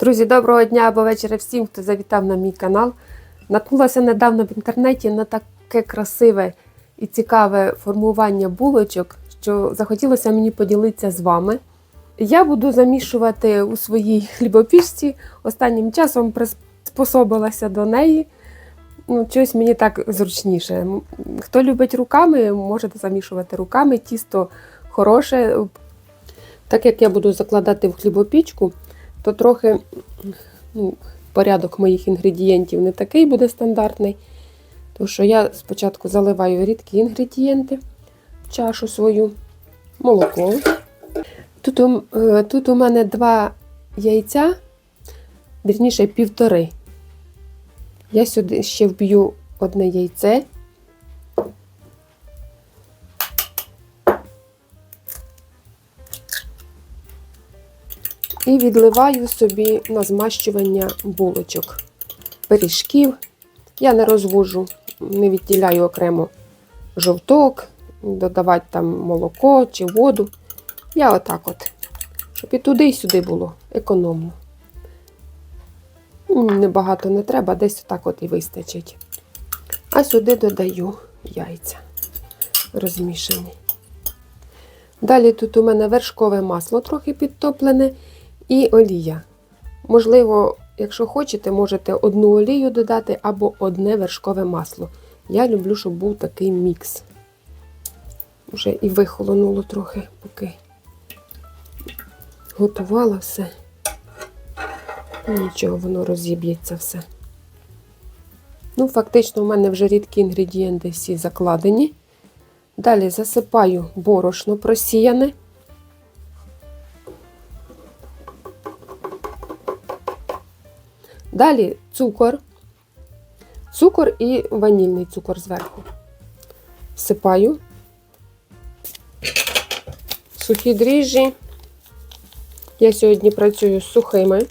Друзі, доброго дня або вечора всім, хто завітав на мій канал. Наткнулася недавно в інтернеті на таке красиве і цікаве формування булочок, що захотілося мені поділитися з вами. Я буду замішувати у своїй хлібопічці. Останнім часом приспособилася до неї. Ну, щось мені так зручніше. Хто любить руками, можете замішувати руками. Тісто хороше. Так як я буду закладати в хлібопічку, то трохи ну, порядок моїх інгредієнтів не такий буде стандартний. Тому що я спочатку заливаю рідкі інгредієнти в чашу свою, молоко. Тут, у- е, тут у мене два яйця, вірніше півтори. Я сюди ще вб'ю одне яйце. І відливаю собі на змащування булочок, пиріжків. Я не розвожу, не відділяю окремо жовток, додавати там молоко чи воду. Я отак от, щоб і туди, і сюди було економно. Небагато не треба, десь отак от і вистачить. А сюди додаю яйця розмішані. Далі тут у мене вершкове масло трохи підтоплене і олія. Можливо, якщо хочете, можете одну олію додати або одне вершкове масло. Я люблю, щоб був такий мікс. Вже і вихолонуло трохи, поки готувала все. Нічого, воно розіб'ється все. Ну, фактично, у мене вже рідкі інгредієнти всі закладені. Далі засипаю борошно просіяне. Далі цукор. Цукор і ванільний цукор зверху. Всипаю. Сухі дріжджі. Я сьогодні працюю з сухими.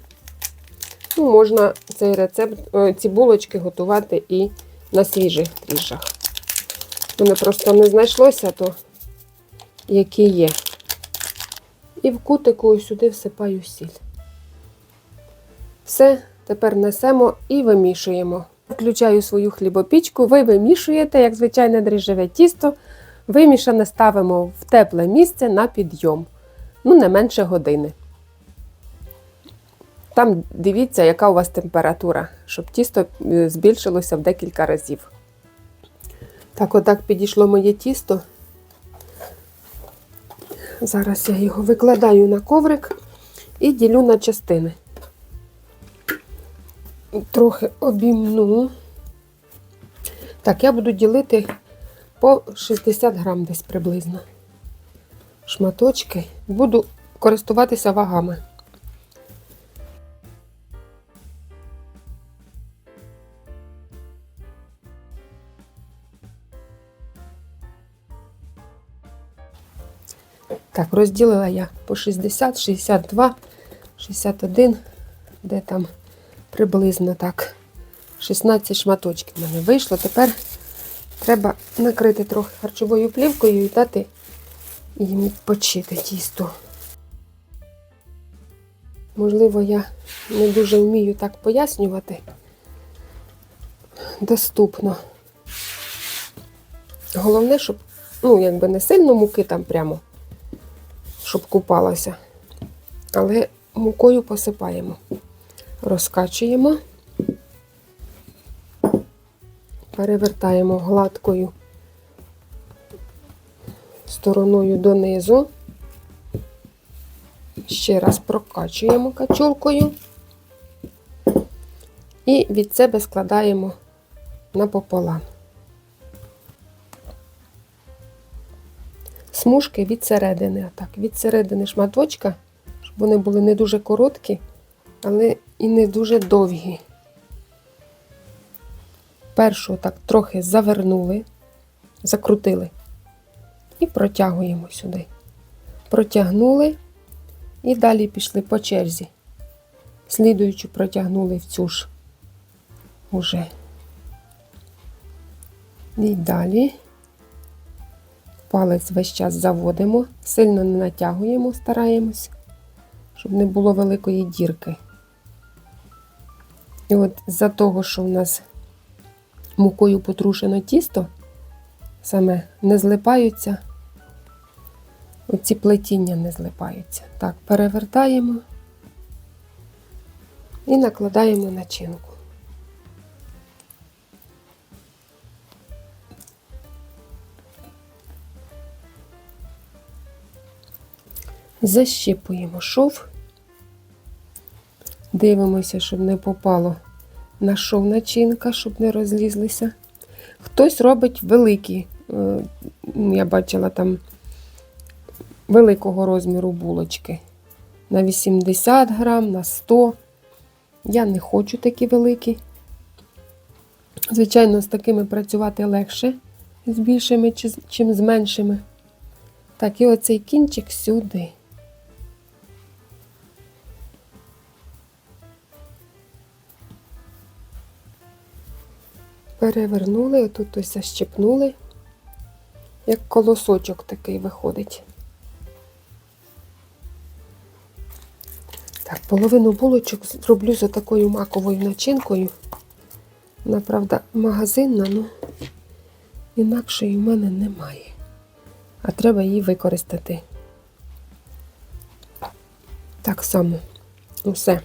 Ну, можна цей рецепт, е, ці булочки готувати і на свіжих дріжджах. Мене просто не знайшлося, то які є. І в кутику сюди всипаю сіль. Все, тепер несемо і вимішуємо. Включаю свою хлібопічку, ви вимішуєте, як звичайне дріжджеве тісто. Вимішане ставимо в тепле місце на підйом. Ну, не менше години. Там дивіться, яка у вас температура, щоб тісто е, збільшилося в декілька разів. Так, отак підійшло моє тісто. Зараз я його викладаю на коврик і ділю на частини. Трохи обімну. Так, я буду ділити по 60 грам десь приблизно. Шматочки. Буду користуватися вагами. Так, розділила я по 60, 62, 61, де там приблизно так. 16 шматочків в мене вийшло. Тепер треба накрити трохи харчовою плівкою і дати їм відпочити тісто. Можливо, я не дуже вмію так пояснювати доступно. Головне, щоб, ну, якби не сильно муки там прямо щоб купалася. Але мукою посипаємо, розкачуємо, перевертаємо гладкою стороною донизу. Ще раз прокачуємо качулкою і від себе складаємо напополам. смужки від середини. Отак, від середини шматочка, щоб вони були не дуже короткі, але і не дуже довгі. Першу так трохи завернули, закрутили і протягуємо сюди. Протягнули і далі пішли по черзі. Слідуючу протягнули в цю ж уже. І далі. Палець весь час заводимо, сильно не натягуємо, стараємось, щоб не було великої дірки. І от з-за того, що в нас мукою потрушено тісто, саме не злипаються, оці плетіння не злипаються. Так, перевертаємо і накладаємо начинку. Защіпуємо шов. Дивимося, щоб не попало на шов начинка, щоб не розлізлися. Хтось робить великі, е, я бачила там великого розміру булочки. На 80 грам, на 100. Я не хочу такі великі. Звичайно, з такими працювати легше, з більшими, чим з меншими. Так, і оцей кінчик сюди. Перевернули, отут ось защепнули, як колосочок такий виходить. Так, половину булочок зроблю за такою маковою начинкою. Вона, правда, магазинна, ну інакшої в мене немає. А треба її використати. Так само усе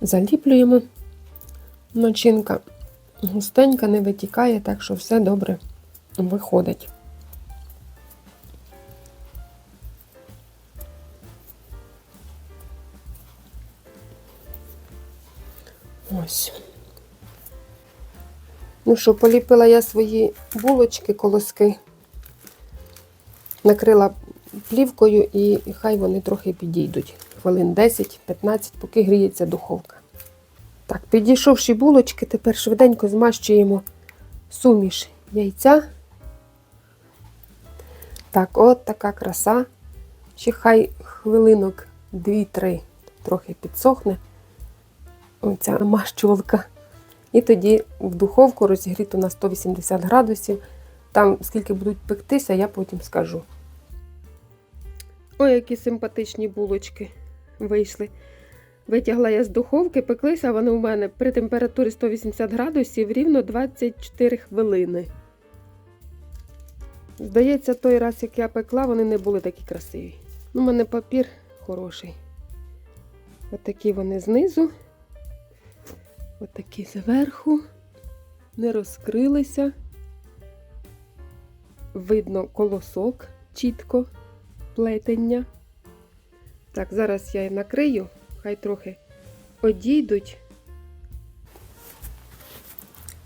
заліплюємо. Начинка густенька, не витікає, так що все добре виходить. Ось. Ну що, поліпила я свої булочки, колоски, накрила плівкою і хай вони трохи підійдуть. Хвилин 10-15, поки гріється духовка. Так, підійшовши булочки, тепер швиденько змащуємо суміш яйця. Так, от така краса. Ще хай хвилинок 2-3 трохи підсохне оця мащувалка. І тоді в духовку розігріту на 180 градусів. Там скільки будуть пектися, я потім скажу. Ой, які симпатичні булочки вийшли. Витягла я з духовки, пеклися вони у мене при температурі 180 градусів рівно 24 хвилини. Здається, той раз, як я пекла, вони не були такі красиві. У мене папір хороший. Отакі вони знизу. Отакі зверху. Не розкрилися. Видно колосок чітко плетення. Так, зараз я накрию, хай трохи одійдуть.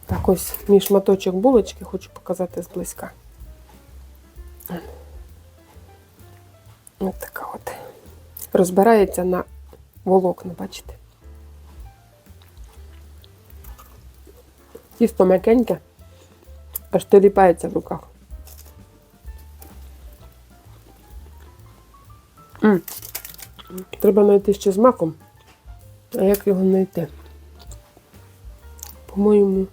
Так, ось мій шматочок булочки хочу показати зблизька. Ось така от. Розбирається на волокна, бачите? Тісто м'якеньке, аж теліпається в руках. М. Треба знайти ще з маком. А як його знайти? По-моєму,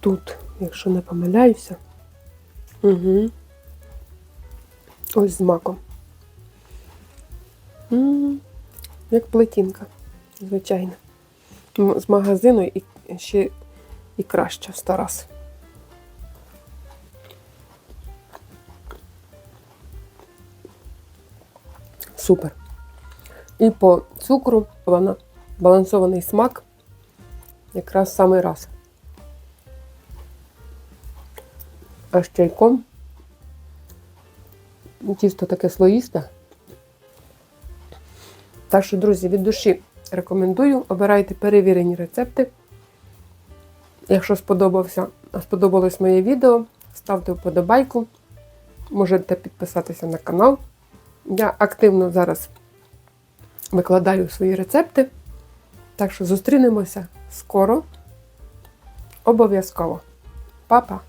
тут, якщо не помиляюся. Угу. Ось з маком. Як плетінка, звичайно. З магазину і ще і краще в сто раз. Супер. І по цукру вона балансований смак. Якраз в самий раз. А з чайком. Тісто таке слоїсте. Так що, друзі, від душі рекомендую. Обирайте перевірені рецепти. Якщо сподобався, сподобалось моє відео, ставте вподобайку. Можете підписатися на канал. Я активно зараз викладаю свої рецепти. Так що зустрінемося скоро. Обов'язково. Па-па!